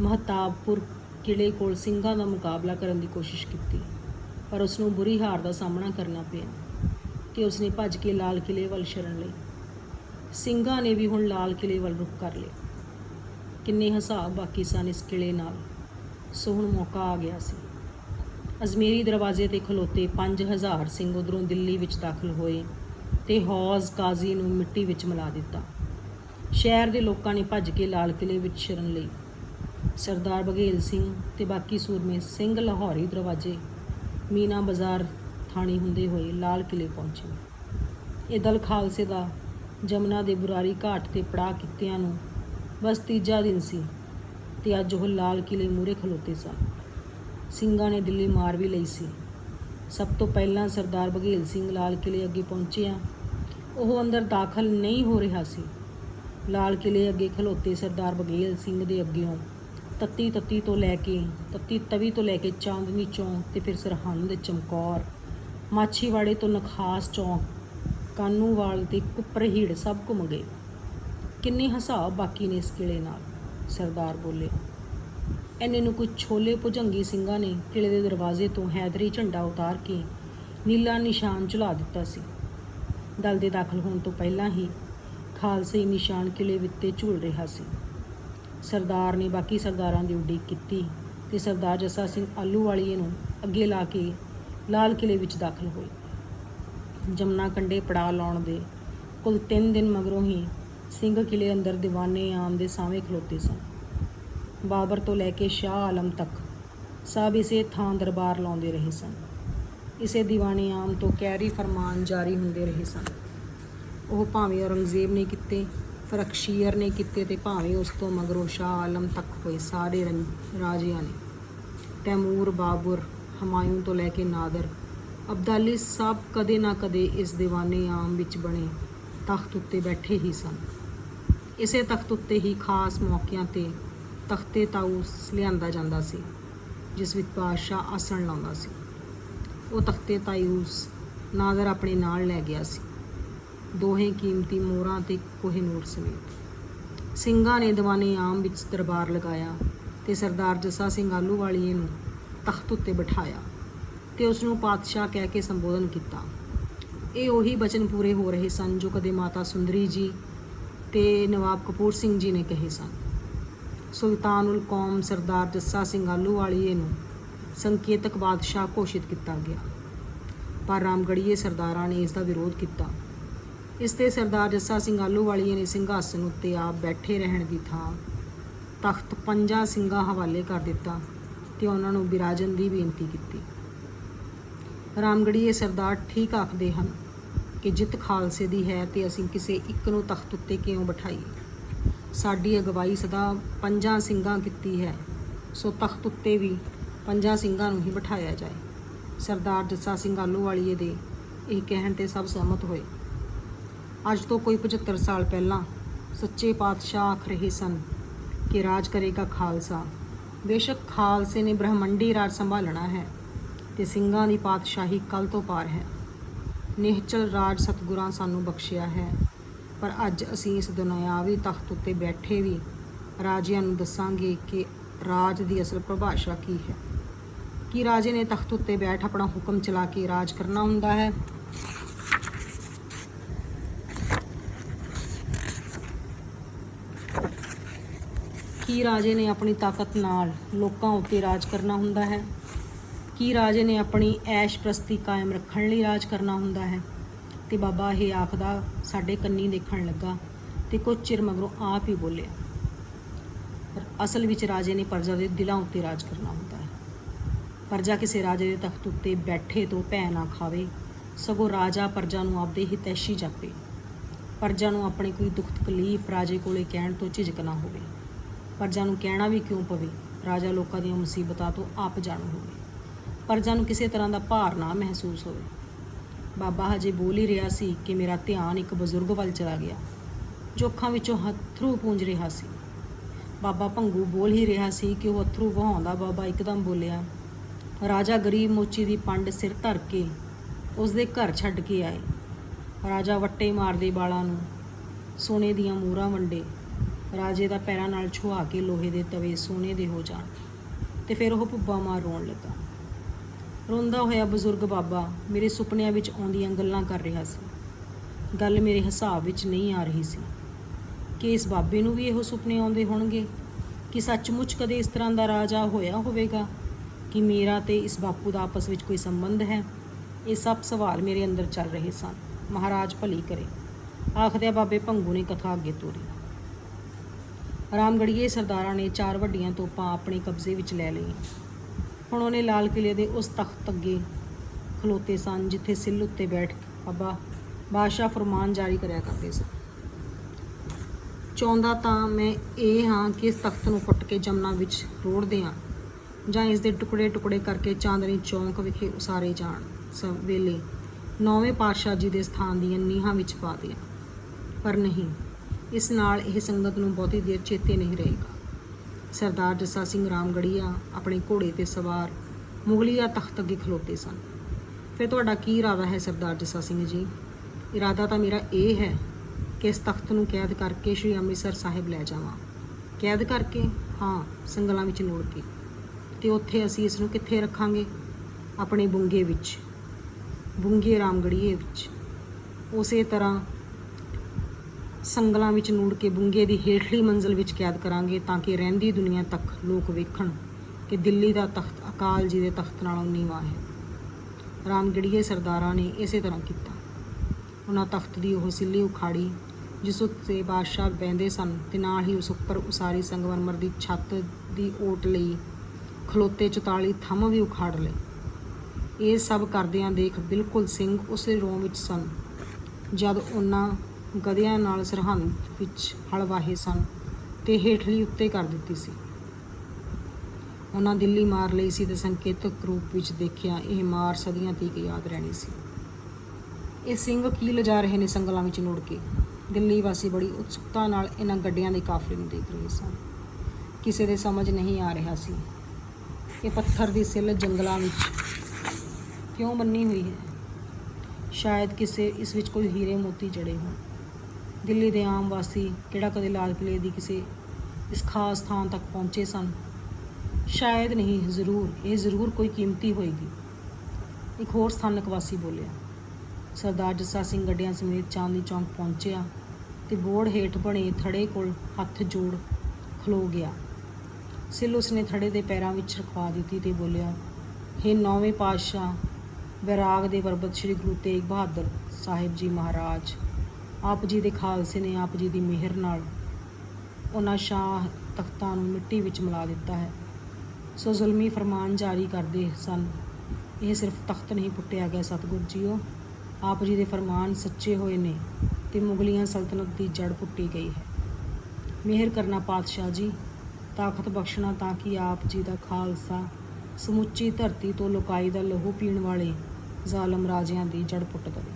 ਮਹਤਾਬਪੁਰ ਕਿਲੇ ਕੋਲ ਸਿੰਘਾਂ ਦਾ ਮੁਕਾਬਲਾ ਕਰਨ ਦੀ ਕੋਸ਼ਿਸ਼ ਕੀਤੀ, ਪਰ ਉਸ ਨੂੰ ਬੁਰੀ ਹਾਰ ਦਾ ਸਾਹਮਣਾ ਕਰਨਾ ਪਿਆ ਤੇ ਉਸਨੇ ਭੱਜ ਕੇ ਲਾਲ ਕਿਲੇ ਵੱਲ ਸ਼ਰਨ ਲਈ। ਸਿੰਘਾਂ ਨੇ ਵੀ ਹੁਣ ਲਾਲ ਕਿਲੇ ਵੱਲ ਰੁਖ ਕਰ ਲਿਆ ਕਿੰਨੇ ਹਿਸਾਬ ਬਾਕੀ ਸਨ ਇਸ ਕਿਲੇ ਨਾਲ, ਸੋ ਹੁਣ ਮੌਕਾ ਆ ਗਿਆ ਸੀ। ਅਜ਼ਮੇਰੀ ਦਰਵਾਜ਼ੇ ਤੇ ਖਲੋਤੇ 5000 ਸਿੰਘ ਉਧਰੋਂ ਦਿੱਲੀ ਵਿੱਚ ਦਾਖਲ ਹੋਏ। ਤੇ ਹੌਜ਼ ਕਾਜ਼ੀ ਨੂੰ ਮਿੱਟੀ ਵਿੱਚ ਮਿਲਾ ਦਿੱਤਾ। ਸ਼ਹਿਰ ਦੇ ਲੋਕਾਂ ਨੇ ਭੱਜ ਕੇ ਲਾਲ ਕਿਲੇ ਵਿੱਚ ਸ਼ਰਨ ਲਈ। ਸਰਦਾਰ ਬਘੇਲ ਸਿੰਘ ਤੇ ਬਾਕੀ ਸੂਰਮੇ ਸਿੰਘ ਲਾਹੌਰੀ ਦਰਵਾਜ਼ੇ, ਮੀਨਾ ਬਾਜ਼ਾਰ ਥਾਣੀ ਹੁੰਦੇ ਹੋਏ ਲਾਲ ਕਿਲੇ ਪਹੁੰਚੇ। ਇਹ ਦਲ ਖਾਲਸੇ ਦਾ ਜਮਨਾ ਦੇ ਬੁਰਾਰੀ ਘਾਟ ਤੇ ਪੜਾ ਕਿੱਤਿਆਂ ਨੂੰ ਬਸ ਤੀਜਾ ਦਿਨ ਸੀ ਤੇ ਅੱਜ ਉਹ ਲਾਲ ਕਿਲੇ ਮੂਰੇ ਖਲੋਤੇ ਸਨ। ਸਿੰਘਾਂ ਨੇ ਦਿੱਲੀ ਮਾਰ ਵੀ ਲਈ ਸੀ। ਸਭ ਤੋਂ ਪਹਿਲਾਂ ਸਰਦਾਰ ਬਘੇਲ ਸਿੰਘ ਲਾਲ ਕਿਲੇ ਅੱਗੇ ਪਹੁੰਚਿਆ ਉਹ ਅੰਦਰ ਦਾਖਲ ਨਹੀਂ ਹੋ ਰਿਹਾ ਸੀ। ਲਾਲ ਕਿਲੇ ਅੱਗੇ ਖਲੋਤੇ ਸਰਦਾਰ ਬਘੇਲ ਸਿੰਘ ਦੇ ਅੱਗਿਓਂ ਤੱਤੀ ਤੱਤੀ ਤੋਂ ਲੈ ਕੇ ਤੱਤੀ ਤਵੀ ਤੋਂ ਲੈ ਕੇ ਚਾਂਦਨੀ ਚੌਂਕ ਤੇ ਫਿਰ ਸਰਹੰਦ ਚਮਕੌਰ, ਮਾਛੀਵਾੜੇ ਤੋਂ ਨਖਾਸ ਚੌਂਕ, ਕਾਨੂੰਵਾਲ ਤੇ ਕੁੱਪਰਹੀੜ ਸਭ ਘੁੰਮ ਗਏ। ਕਿੰਨੇ ਹਿਸਾਬ ਬਾਕੀ ਨੇ ਇਸ ਕਿਲੇ ਨਾਲ? ਸਰਦਾਰ ਬੋਲੇ। ਐਨੇ ਨੂੰ ਕੁਝ ਛੋਲੇ ਭੁਜੰਗੀ ਸਿੰਘਾਂ ਨੇ ਕਿਲੇ ਦੇ ਦਰਵਾਜ਼ੇ ਤੋਂ ਹੈਦਰੀ ਝੰਡਾ ਉਤਾਰ ਕੇ ਨੀਲਾ ਨਿਸ਼ਾਨ ਝੁਲਾ ਦਿੱਤਾ ਸੀ। ਦਲ ਦੇ ਦਾਖਲ ਹੋਣ ਤੋਂ ਪਹਿਲਾਂ ਹੀ ਖਾਲਸੇ ਨਿਸ਼ਾਨ ਕਿਲੇ ਵਿੱਚ ਝੂਲ ਰਿਹਾ ਸੀ। ਸਰਦਾਰ ਨੇ ਬਾਕੀ ਸਰਦਾਰਾਂ ਦੀ ਉਡੀਕ ਕੀਤੀ ਤੇ ਸਰਦਾਰ ਜੱਸਾ ਸਿੰਘ ਆਲੂਵਾਲੀਏ ਨੂੰ ਅੱਗੇ ਲਾ ਕੇ ਲਾਲ ਕਿਲੇ ਵਿੱਚ ਦਾਖਲ ਹੋਏ। ਜਮਨਾ ਕੰਡੇ ਪੜਾ ਲਾਉਣ ਦੇ ਕੁੱਲ 3 ਦਿਨ ਮਗਰੋਂ ਹੀ ਸਿੰਘ ਕਿਲੇ ਅੰਦਰ ਦੀਵਾਨੇ ਆਮ ਦੇ ਸਾਹਮਣੇ ਖਲੋਤੇ ਸਨ। ਬਾਬਰ ਤੋਂ ਲੈ ਕੇ ਸ਼ਾਹ ਆਲਮ ਤੱਕ ਸਭ ਇਸੇ ਥਾਂ ਦਰਬਾਰ ਲਾਉਂਦੇ ਰਹੇ ਸਨ। ਇਸੇ ਦੀਵਾਨੇ ਆਮ ਤੋਂ ਕੈਰੀ ਫਰਮਾਨ ਜਾਰੀ ਹੁੰਦੇ ਰਹੇ ਸਨ। ਉਹ ਭਾਵੇਂ ਔਰੰਗਜ਼ੇਬ ਨੇ ਕੀਤੇ ਫਰਖਸ਼ੀਰ ਨੇ ਕੀਤੇ ਤੇ ਭਾਵੇਂ ਉਸ ਤੋਂ ਮਗਰੋਂ ਸ਼ਾਹ ਆਲਮ ਤੱਕ ਹੋਏ ਸਾਰੇ ਰਨ- ਰਾਜਿਆਂ ਨੇ। ਤੈਮੂਰ, ਬਾਬਰ, ਹਮਾਯੂੰ ਤੋਂ ਲੈ ਕੇ ਨਾਦਰ, ਅਬਦਾਲੀ ਸਭ ਕਦੇ ਨਾ ਕਦੇ ਇਸ ਦੀਵਾਨੇ ਆਮ ਵਿੱਚ ਬਣੇ ਤਖਤ ਉੱਤੇ ਬੈਠੇ ਹੀ ਸਨ। ਇਸੇ ਤਖਤ ਉੱਤੇ ਹੀ ਖਾਸ ਮੌਕਿਆਂ ਤੇ ਤਖਤੇ ਤਾਊਸ ਲਿਆਂਦਾ ਜਾਂਦਾ ਸੀ, ਜਿਸ ਵਿੱਚ ਬਾਦਸ਼ਾਹ ਆਸਣ ਲਾਉਂਦਾ ਸੀ। ਉਹ ਤਖਤੇ ਤਾਊਸ ਨਾਦਰ ਆਪਣੇ ਨਾਲ ਲੈ ਗਿਆ ਸੀ। ਦੋਹੇ ਕੀਮਤੀ ਮੋਹਰਾਂ ਤੇ ਕੋਹਿਨੂਰ ਸਮੇਤ। ਸਿੰਘਾਂ ਨੇ ਦੀਵਾਨੇ ਆਮ ਵਿੱਚ ਦਰਬਾਰ ਲਗਾਇਆ ਤੇ ਸਰਦਾਰ ਜੱਸਾ ਸਿੰਘ ਆਲੂਵਾਲੀਏ ਨੂੰ ਤਖਤ ਉੱਤੇ ਬਿਠਾਇਆ ਤੇ ਉਸ ਨੂੰ ਪਾਤਸ਼ਾਹ ਕਹਿ ਕੇ ਸੰਬੋਧਨ ਕੀਤਾ। ਇਹ ਉਹੀ ਬਚਨ ਪੂਰੇ ਹੋ ਰਹੇ ਸਨ ਜੋ ਕਦੇ ਮਾਤਾ ਸੁੰਦਰੀ ਜੀ ਤੇ ਨਵਾਬ ਕਪੂਰ ਸਿੰਘ ਜੀ ਨੇ ਕਹੇ ਸਨ। ਸੁਲਤਾਨੁਲ ਕੌਮ ਸਰਦਾਰ ਜੱਸਾ ਸਿੰਘ ਆਲੂਵਾਲੀਏ ਨੂੰ ਸੰਕੇਤਕ ਬਾਦਸ਼ਾਹ ਘੋਸ਼ਿਤ ਕੀਤਾ ਗਿਆ। ਪਰ ਰਾਮਗੜੀਏ ਸਰਦਾਰਾਂ ਨੇ ਇਸ ਦਾ ਵਿਰੋਧ ਕੀਤਾ। ਇਸ ਤੇ ਸਰਦਾਰ ਜੱਸਾ ਸਿੰਘ ਆਲੂਵਾਲੀਏ ਨੇ ਸਿੰਘਾਸਨ ਉੱਤੇ ਆਪ ਬੈਠੇ ਰਹਿਣ ਦੀ ਥਾਂ ਤਖਤ ਪੰਜਾਂ ਸਿੰਘਾਂ ਹਵਾਲੇ ਕਰ ਦਿੱਤਾ ਤੇ ਉਹਨਾਂ ਨੂੰ ਬਿਰਾਜਨ ਦੀ ਬੇਨਤੀ ਕੀਤੀ। ਰਾਮਗੜੀਏ ਸਰਦਾਰ ਠੀਕ ਆਖਦੇ ਹਨ ਕਿ ਜਿੱਤ ਖਾਲਸੇ ਦੀ ਹੈ ਤੇ ਅਸੀਂ ਕਿਸੇ ਇੱਕ ਨੂੰ ਤਖਤ ਉੱਤੇ ਕਿਉਂ ਬਿਠਾਈਏ? ਸਾਡੀ ਅਗਵਾਈ ਸਦਾ ਪੰਜਾਂ ਸਿੰਘਾਂ ਕੀਤੀ ਹੈ, ਸੋ ਤਖਤ ਉੱਤੇ ਵੀ ਪੰਜਾਂ ਸਿੰਘਾਂ ਨੂੰ ਹੀ ਬਿਠਾਇਆ ਜਾਏ। ਸਰਦਾਰ ਜੱਸਾ ਸਿੰਘ ਆਲੂਵਾਲੀਏ ਦੇ ਇਹ ਕਹਿਣ ਤੇ ਸਭ ਸਹਿਮਤ ਹੋਏ। ਅੱਜ ਤੋਂ ਕੋਈ 75 ਸਾਲ ਪਹਿਲਾਂ ਸੱਚੇ ਪਾਤਸ਼ਾਹ ਆਖ ਰਹੇ ਸਨ ਕਿ ਰਾਜ ਕਰੇਗਾ ਖਾਲਸਾ। ਬੇਸ਼ੱਕ ਖਾਲਸੇ ਨੇ ਬ੍ਰਹਮੰਡੀ ਰਾਜ ਸੰਭਾਲਣਾ ਹੈ ਤੇ ਸਿੰਘਾਂ ਦੀ ਪਾਤਸ਼ਾਹੀ ਕੱਲ ਤੋਂ ਪਾਰ ਹੈ। ਨਿਹਚਲ ਰਾਜ ਸਤਿਗੁਰਾਂ ਸਾਨੂੰ ਬਖਸ਼ਿਆ ਹੈ, ਪਰ ਅੱਜ ਅਸੀਂ ਇਸ ਦੁਨਿਆਵੀ ਤਖਤ ਉੱਤੇ ਬੈਠੇ ਵੀ ਰਾਜਿਆਂ ਨੂੰ ਦੱਸਾਂਗੇ ਕਿ ਰਾਜ ਦੀ ਅਸਲ ਪਰਿਭਾਸ਼ਾ ਕੀ ਹੈ। ਕੀ ਰਾਜੇ ਨੇ ਤਖਤ ਉੱਤੇ ਬੈਠ ਆਪਣਾ ਹੁਕਮ ਚਲਾ ਕੇ ਰਾਜ ਕਰਨਾ ਹੁੰਦਾ ਹੈ। ਕੀ ਰਾਜੇ ਨੇ ਆਪਣੀ ਤਾਕਤ ਨਾਲ ਲੋਕਾਂ ਉੱਤੇ ਰਾਜ ਕਰਨਾ ਹੁੰਦਾ ਹੈ? ਕੀ ਰਾਜੇ ਨੇ ਆਪਣੀ ਐਸ਼ ਪ੍ਰਸਤੀ ਕਾਇਮ ਰੱਖਣ ਲਈ ਰਾਜ ਕਰਨਾ ਹੁੰਦਾ ਹੈ? ਤੇ ਬਾਬਾ ਇਹ ਆਖਦਾ, ਸਾਡੇ ਕੰਨੀ ਦੇਖਣ ਲੱਗਾ ਤੇ ਕੁਝ ਚਿਰ ਮਗਰੋਂ ਆਪ ਹੀ ਬੋਲਿਆ। ਪਰ ਅਸਲ ਵਿੱਚ ਰਾਜੇ ਨੇ ਪਰਜਾ ਦੇ ਦਿਲਾਂ ਉੱਤੇ ਰਾਜ ਕਰਨਾ ਹੁੰਦਾ ਪਰਜਾ ਕਿਸੇ ਰਾਜੇ ਦੇ ਤਖਤ ਉੱਤੇ ਬੈਠੇ ਤੋਂ ਭੈ ਨਾ ਖਾਵੇ, ਸਗੋਂ ਰਾਜਾ ਪ੍ਰਜਾ ਨੂੰ ਆਪਦੇ ਹਿਤੈਸ਼ੀ ਜਾਪੇ। ਪਰਜਾ ਨੂੰ ਆਪਣੇ ਕੋਈ ਦੁੱਖ ਤਕਲੀਫ ਰਾਜੇ ਕੋਲੇ ਕਹਿਣ ਤੋਂ ਝਿਜਕ ਨਾ ਹੋਵੇ। ਪ੍ਰਜਾ ਨੂੰ ਕਹਿਣਾ ਵੀ ਕਿਉਂ ਪਵੇ? ਰਾਜਾ ਲੋਕਾਂ ਦੀਆਂ ਮੁਸੀਬਤਾਂ ਤੋਂ ਆਪ ਜਾਣੂ ਹੋਵੇ। ਪ੍ਰਜਾ ਨੂੰ ਕਿਸੇ ਤਰ੍ਹਾਂ ਦਾ ਭਾਰ ਨਾ ਮਹਿਸੂਸ ਹੋਵੇ। ਬਾਬਾ ਹਜੇ ਬੋਲ ਹੀ ਰਿਹਾ ਸੀ ਕਿ ਮੇਰਾ ਧਿਆਨ ਇੱਕ ਬਜ਼ੁਰਗ ਵੱਲ ਚਲਾ ਗਿਆ। ਜੋ ਅੱਖਾਂ ਵਿੱਚੋਂ ਹੱਥਰੂ ਪੂੰਝ ਰਿਹਾ ਸੀ। ਬਾਬਾ ਭੰਗੂ ਬੋਲ ਹੀ ਰਿਹਾ ਸੀ ਕਿ ਉਹ ਹੱਥਰੂ ਵਹਾਉਂਦਾ ਬਾਬਾ ਇੱਕਦਮ ਬੋਲਿਆ ਰਾਜਾ ਗਰੀਬ ਮੋਚੀ ਦੀ ਪੰਡ ਸਿਰ ਧਰ ਕੇ ਉਸ ਦੇ ਘਰ ਛੱਡ ਕੇ ਆਏ। ਰਾਜਾ ਵੱਟੇ ਮਾਰਦੇ ਬਾਲਾਂ ਨੂੰ, ਸੋਨੇ ਦੀਆਂ ਮੂਰਾਂ ਵੰਡੇ। ਰਾਜੇ ਦਾ ਪੈਰਾਂ ਨਾਲ ਛੁਹਾ ਕੇ ਲੋਹੇ ਦੇ ਤਵੇ ਸੋਨੇ ਦੇ ਹੋ ਜਾਣ ਤੇ ਫਿਰ ਉਹ ਭੁੱਬਾ ਮਾਰ ਰੋਣ ਲੱਗਾ। ਰੋਂਦਾ ਹੋਇਆ ਬਜ਼ੁਰਗ ਬਾਬਾ ਮੇਰੇ ਸੁਪਨਿਆਂ ਵਿੱਚ ਆਉਂਦੀਆਂ ਗੱਲਾਂ ਕਰ ਰਿਹਾ ਸੀ। ਗੱਲ ਮੇਰੇ ਹਿਸਾਬ ਵਿੱਚ ਨਹੀਂ ਆ ਰਹੀ ਸੀ ਕਿ ਇਸ ਬਾਬੇ ਨੂੰ ਵੀ ਇਹੋ ਸੁਪਨੇ ਆਉਂਦੇ ਹੋਣਗੇ ਕਿ ਸੱਚਮੁੱਚ ਕਦੇ ਇਸ ਤਰ੍ਹਾਂ ਦਾ ਰਾਜਾ ਹੋਇਆ ਹੋਵੇਗਾ। ਕਿ ਮੇਰਾ ਤੇ ਇਸ ਬਾਪੂ ਦਾ ਆਪਸ ਵਿੱਚ ਕੋਈ ਸੰਬੰਧ ਹੈ? ਇਹ ਸਭ ਸਵਾਲ ਮੇਰੇ ਅੰਦਰ ਚੱਲ ਰਹੇ ਸਨ। ਮਹਾਰਾਜ ਭਲੀ ਕਰੇ। ਆਖਦਿਆਂ ਬਾਬੇ ਭੰਗੂ ਨੇ ਕਥਾ ਅੱਗੇ ਤੋਰੀ ਰਾਮਗੜੀਏ ਸਰਦਾਰਾਂ ਨੇ ਚਾਰ ਵੱਡੀਆਂ ਤੋਪਾਂ ਆਪਣੇ ਕਬਜ਼ੇ ਵਿੱਚ ਲੈ ਲਈਆਂ। ਹੁਣ ਉਹਨੇ ਲਾਲ ਕਿਲੇ ਦੇ ਉਸ ਤਖਤ ਅੱਗੇ ਖਲੋਤੇ ਸਨ, ਜਿੱਥੇ ਸਿੱਲ ਉੱਤੇ ਬੈਠ ਬਾਬਾ ਬਾਦਸ਼ਾਹ ਫਰਮਾਨ ਜਾਰੀ ਕਰਿਆ ਕਰਦੇ ਸਨ। ਚਾਹੁੰਦਾ ਤਾਂ ਮੈਂ ਇਹ ਹਾਂ ਕਿ ਇਸ ਤਖਤ ਨੂੰ ਫੁੱਟ ਕੇ ਜਮਨਾ ਵਿੱਚ ਰੋੜ ਦਿਆਂ ਜਾਂ ਇਸ ਦੇ ਟੁਕੜੇ ਟੁਕੜੇ ਕਰਕੇ ਚਾਂਦਨੀ ਚੌਂਕ ਵਿਖੇ ਉਸਾਰੇ ਜਾਣ। ਸਭ ਵੇਲੇ ਨੌਵੇਂ ਪਾਤਸ਼ਾਹ ਜੀ ਦੇ ਸਥਾਨ ਦੀਆਂ ਨੀਹਾਂ ਵਿੱਚ ਪਾ ਦਿਆਂ। ਪਰ ਨਹੀਂ, ਇਸ ਨਾਲ ਇਹ ਸੰਗਤ ਨੂੰ ਬਹੁਤੀ ਦੇਰ ਚੇਤੇ ਨਹੀਂ ਰਹੇਗਾ। ਸਰਦਾਰ ਜੱਸਾ ਸਿੰਘ ਰਾਮਗੜੀਆ ਆਪਣੇ ਘੋੜੇ ਤੇ ਸਵਾਰ ਮੁਗਲੀਆ ਤਖਤ ਅੱਗੇ ਖਲੋਤੇ ਸਨ। ਫਿਰ ਤੁਹਾਡਾ ਕੀ ਇਰਾਦਾ ਹੈ ਸਰਦਾਰ ਜੱਸਾ ਸਿੰਘ ਜੀ? ਇਰਾਦਾ ਤਾਂ ਮੇਰਾ ਇਹ ਹੈ ਕਿ ਇਸ ਤਖਤ ਨੂੰ ਕੈਦ ਕਰਕੇ ਸ਼੍ਰੀ ਅੰਮ੍ਰਿਤਸਰ ਸਾਹਿਬ ਲੈ ਜਾਵਾਂ। ਕੈਦ ਕਰਕੇ? ਹਾਂ, ਸੰਗਲਾਂ ਵਿੱਚ ਲੋੜ ਕੇ। ਤੇ ਉੱਥੇ ਅਸੀਂ ਇਸ ਨੂੰ ਕਿੱਥੇ ਰੱਖਾਂਗੇ? ਆਪਣੇ ਬੁੰਗੇ ਵਿੱਚ। ਬੁੰਗੇ ਰਾਮਗੜੀਏ ਵਿੱਚ। ਉਸੇ ਤਰ੍ਹਾਂ ਸੰਗਲਾਂ ਵਿੱਚ ਨੂੜ ਕੇ ਬੁੰਗੇ ਦੀ ਹੇਠਲੀ ਮੰਜ਼ਲ ਵਿੱਚ ਕੈਦ ਕਰਾਂਗੇ ਤਾਂ ਕਿ ਰਹਿੰਦੀ ਦੁਨੀਆ ਤੱਕ ਲੋਕ ਵੇਖਣ ਕਿ ਦਿੱਲੀ ਦਾ ਤਖਤ ਅਕਾਲ ਜੀ ਦੇ ਤਖਤ ਨਾਲੋਂ ਨੀਵਾਂ ਹੈ। ਰਾਮਗੜੀਏ ਸਰਦਾਰਾਂ ਨੇ ਇਸੇ ਤਰ੍ਹਾਂ ਕੀਤਾ। ਉਹਨਾਂ ਤਖਤ ਦੀ ਉਹ ਸਿੱਲੀ ਉਖਾੜੀ, ਜਿਸ ਉੱਤੇ ਬਾਦਸ਼ਾਹ ਬੈੰਦੇ ਸਨ ਤੇ ਨਾਲ ਹੀ ਉਸ ਉੱਪਰ ਉਸਾਰੀ ਸੰਗਮਰਮਰ ਦੀ ਛੱਤ ਦੀ ਓਟ ਲਈ ਖਲੋਤੇ 44 ਥੰਮ ਵੀ ਉਖਾੜ ਲਏ। ਇਹ ਸਭ ਕਰਦਿਆਂ ਦੇਖ ਬਿਲਕੁਲ ਸਿੰਘ ਉਸੇ ਰੋਮ ਵਿੱਚ ਸਨ, ਜਦ ਉਹਨਾਂ ਗਧਿਆਂ ਨਾਲ ਸਰਹੰਦ ਵਿੱਚ ਹਲਵਾਹੇ ਸਨ ਤੇ ਹੇਠਲੀ ਉੱਤੇ ਕਰ ਦਿੱਤੀ ਸੀ। ਉਹਨਾਂ ਦਿੱਲੀ ਮਾਰ ਲਈ ਸੀ ਤੇ ਸੰਕੇਤਕ ਰੂਪ ਵਿੱਚ ਦੇਖਿਆ ਇਹ ਮਾਰ ਸਦੀਆਂ ਤੀਕ ਯਾਦ ਰਹਿਣੀ ਸੀ। ਇਹ ਸਿੰਘ ਕੀ ਲਿਜਾ ਰਹੇ ਨੇ ਸੰਗਲਾਂ ਵਿੱਚ ਨੁੜ ਕੇ? ਦਿੱਲੀ ਵਾਸੀ ਬੜੀ ਉਤਸੁਕਤਾ ਨਾਲ ਇਹਨਾਂ ਗੱਡੀਆਂ ਦੇ ਕਾਫਲੇ ਨੂੰ ਦੇਖ ਰਹੇ ਸਨ। ਕਿਸੇ ਦੇ ਸਮਝ ਨਹੀਂ ਆ ਰਿਹਾ ਸੀ। ਇਹ ਪੱਥਰ ਦੀ ਸਿੱਲ ਜੰਗਲਾਂ ਵਿੱਚ ਕਿਉਂ ਬੰਨੀ ਹੋਈ ਹੈ? ਸ਼ਾਇਦ ਕਿਸੇ ਇਸ ਵਿੱਚ ਕੋਈ ਹੀਰੇ ਮੋਤੀ ਜੜੇ ਹੋਣ। ਦਿੱਲੀ ਦੇ ਆਮ ਵਾਸੀ ਕਿਹੜਾ ਕਦੇ ਲਾਲ ਕਿਲੇ ਦੀ ਕਿਸੇ ਇਸ ਖਾਸ ਸਥਾਨ ਤੱਕ ਪਹੁੰਚੇ ਸਨ? ਸ਼ਾਇਦ ਨਹੀਂ, ਜ਼ਰੂਰ। ਇਹ ਜ਼ਰੂਰ ਕੋਈ ਕੀਮਤੀ ਹੋਏਗੀ। ਇੱਕ ਹੋਰ ਸਥਾਨਕ ਵਾਸੀ ਬੋਲਿਆ, ਸਰਦਾਰ ਜੱਸਾ ਸਿੰਘ ਗੱਡਿਆਂ ਸਮੇਤ ਚਾਂਦਨੀ ਚੌਂਕ ਪਹੁੰਚਿਆ ਤੇ ਬੋਰਡ ਹੇਠ ਬਣੇ ਥੜੇ ਕੋਲ ਹੱਥ ਜੋੜ ਖਲੋ ਗਿਆ। ਸਿੱਲ ਉਸਨੇ ਥੜੇ ਦੇ ਪੈਰਾਂ ਵਿੱਚ ਰਖਵਾ ਦਿੱਤੀ ਤੇ ਬੋਲਿਆ, ਹੇ ਨੌਵੇਂ ਪਾਤਸ਼ਾਹ, ਵਿਰਾਗ ਦੇ ਪਰਬਤ ਸ੍ਰੀ ਗੁਰੂ ਤੇਗ ਬਹਾਦਰ ਸਾਹਿਬ ਜੀ ਮਹਾਰਾਜ, ਆਪ ਜੀ ਦੇ ਖਾਲਸੇ ਨੇ ਆਪ ਜੀ ਦੀ ਮਿਹਰ ਨਾਲ ਉਹਨਾਂ ਸ਼ਾਹ ਤਖਤਾਂ ਨੂੰ ਮਿੱਟੀ ਵਿੱਚ ਮਿਲਾ ਦਿੱਤਾ ਹੈ। ਸੋ ਜ਼ੁਲਮੀ ਫਰਮਾਨ ਜਾਰੀ ਕਰਦੇ ਸਨ। ਇਹ ਸਿਰਫ ਤਖਤ ਨਹੀਂ ਪੁੱਟਿਆ ਗਿਆ, ਸਤਿਗੁਰ ਜੀਓ। ਆਪ ਜੀ ਦੇ ਫਰਮਾਨ ਸੱਚੇ ਹੋਏ ਨੇ ਤੇ ਮੁਗਲੀਆਂ ਸਲਤਨਤ ਦੀ ਜੜ ਪੁੱਟੀ ਗਈ ਹੈ। ਮਿਹਰ ਕਰਨਾ ਪਾਤਸ਼ਾਹ ਜੀ। ਤਾਕਤ ਬਖਸ਼ਣਾ ਤਾਂ ਕਿ ਆਪ ਜੀ ਦਾ ਖਾਲਸਾ ਸਮੁੱਚੀ ਧਰਤੀ ਤੋਂ ਲੋਕਾਈ ਦਾ ਲਹੂ ਪੀਣ ਵਾਲੇ ਜ਼ਾਲਮ ਰਾਜਿਆਂ ਦੀ ਜੜ ਪੁੱਟ ਦੇਵੇ।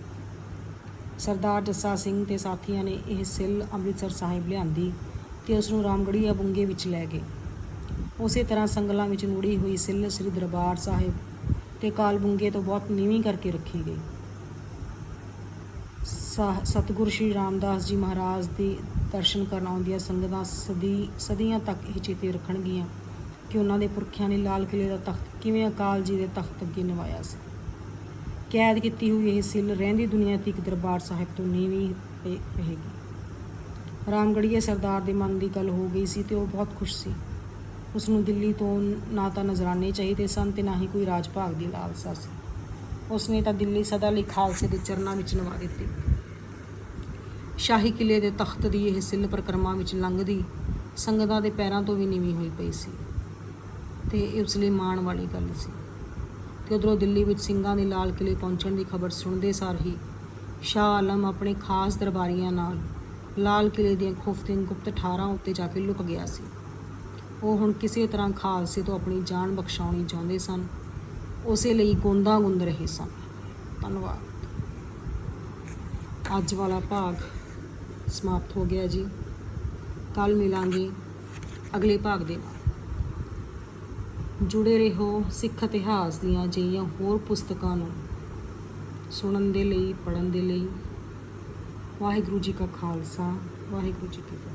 ਸਰਦਾਰ ਜੱਸਾ ਸਿੰਘ ਤੇ ਸਾਥੀਆਂ ਨੇ ਇਹ ਸਿੱਲ ਅੰਮ੍ਰਿਤਸਰ ਸਾਹਿਬ ਲਿਆਂਦੀ ਤੇ ਉਸ ਨੂੰ ਰਾਮਗੜੀਆ ਬੁੰਗੇ ਵਿੱਚ ਲੈ ਗਏ। ਉਸੇ ਤਰ੍ਹਾਂ ਸੰਗਲਾਂ ਵਿੱਚ ਨੂੜੀ ਹੋਈ ਸਿੱਲ ਸ੍ਰੀ ਦਰਬਾਰ ਸਾਹਿਬ ਤੇ ਕਾਲਬੁੰਗੇ ਤੋਂ ਬਹੁਤ ਨੀਵੀਂ ਕਰਕੇ ਰੱਖੀ ਗਈ। ਸਾ- ਸਤਿਗੁਰੂ ਸ਼੍ਰੀ ਰਾਮਦਾਸ ਜੀ ਮਹਾਰਾਜ ਦੀ ਦਰਸ਼ਨ ਕਰਨ ਆਉਂਦੀਆਂ ਸੰਗਤਾਂ ਸਦੀ ਸਦੀਆਂ ਤੱਕ ਇਹ ਚੇਤੇ ਰੱਖਣਗੀਆਂ ਕਿ ਉਹਨਾਂ ਦੇ ਪੁਰਖਿਆਂ ਨੇ ਲਾਲ ਕਿਲੇ ਦਾ ਤਖਤ ਕਿਵੇਂ ਅਕਾਲ ਜੀ ਦੇ ਤਖਤ ਅੱਗੇ ਨਿਵਾਇਆ ਸੀ। ਕੈਦ ਕੀਤੀ ਹੋਈ ਇਹ ਸਿੱਲ ਰਹਿੰਦੀ ਦੁਨੀਆ ਤੀਕ ਦਰਬਾਰ ਸਾਹਿਬ ਤੋਂ ਨੀਵੀਂ ਪਈ ਰਹੇਗੀ। ਰਾਮਗੜੀਏ ਸਰਦਾਰ ਦੇ ਮਨ ਦੀ ਗੱਲ ਹੋ ਗਈ ਸੀ ਤੇ ਉਹ ਬਹੁਤ ਖੁਸ਼ ਸੀ। ਉਸ ਨੂੰ ਦਿੱਲੀ ਤੋਂ ਨਾ ਤਾਂ ਨਜ਼ਰਾਨੇ ਚਾਹੀਦੇ ਸਨ ਤੇ ਨਾ ਹੀ ਕੋਈ ਰਾਜ ਭਾਗ ਦੀ ਲਾਲਸਾ ਸੀ। ਉਸ ਨੇ ਤਾਂ ਦਿੱਲੀ ਸਦਾ ਲਈ ਖਾਲਸੇ ਦੇ ਚਰਨਾਂ ਵਿੱਚ ਨਵਾ ਦਿੱਤੀ। ਸ਼ਾਹੀ ਕਿਲੇ ਦੇ ਤਖਤ ਦੀ ਇਹ ਸਿੱਲ ਪਰਕਰਮਾ ਵਿੱਚ ਲੰਘਦੀ ਸੰਗਤਾਂ ਦੇ ਪੈਰਾਂ ਤੋਂ ਵੀ ਨੀਵੀਂ ਹੋਈ ਪਈ ਸੀ ਤੇ ਇਹ ਉਸ ਲਈ ਮਾਣ ਵਾਲੀ ਗੱਲ ਸੀ। ਤੇ ਉਧਰੋਂ ਦਿੱਲੀ ਵਿੱਚ ਸਿੰਘਾਂ ਦੇ ਲਾਲ ਕਿਲੇ ਪਹੁੰਚਣ ਦੀ ਖਬਰ ਸੁਣਦੇ ਸਾਰ ਹੀ ਸ਼ਾਹ ਆਲਮ ਆਪਣੇ ਖਾਸ ਦਰਬਾਰੀਆਂ ਨਾਲ ਲਾਲ ਕਿਲੇ ਦੀਆਂ ਖੁਫਤਿਨ ਗੁਪਤ ਠਾਰਾਂ ਉੱਤੇ ਜਾ ਕੇ ਲੁਕ ਗਿਆ ਸੀ। ਉਹ ਹੁਣ ਕਿਸੇ ਤਰ੍ਹਾਂ ਖਾਲਸੇ ਤੋਂ ਆਪਣੀ ਜਾਨ ਬਖਸ਼ਾਉਣੀ ਚਾਹੁੰਦੇ ਸਨ। ਉਸੇ ਲਈ ਗੋਂਦਾ ਗੁੰਦ ਰਹੇ ਸਨ। ਧੰਨਵਾਦ। ਅੱਜ ਵਾਲਾ ਭਾਗ ਸਮਾਪਤ ਹੋ ਗਿਆ ਜੀ। ਕੱਲ ਮਿਲਾਂਗੇ ਅਗਲੇ ਭਾਗ ਦੇ ਨਾਲ। ਜੁੜੇ ਰਹੋ ਸਿੱਖ ਇਤਿਹਾਸ ਦੀਆਂ ਅਜਿਹੀਆਂ ਹੋਰ ਪੁਸਤਕਾਂ ਨੂੰ ਸੁਣਨ ਦੇ ਲਈ, ਪੜ੍ਹਨ ਦੇ ਲਈ। ਵਾਹਿਗੁਰੂ ਜੀ ਕਾ ਖਾਲਸਾ, ਵਾਹਿਗੁਰੂ ਜੀ ਕੀ ਫਤਿਹ।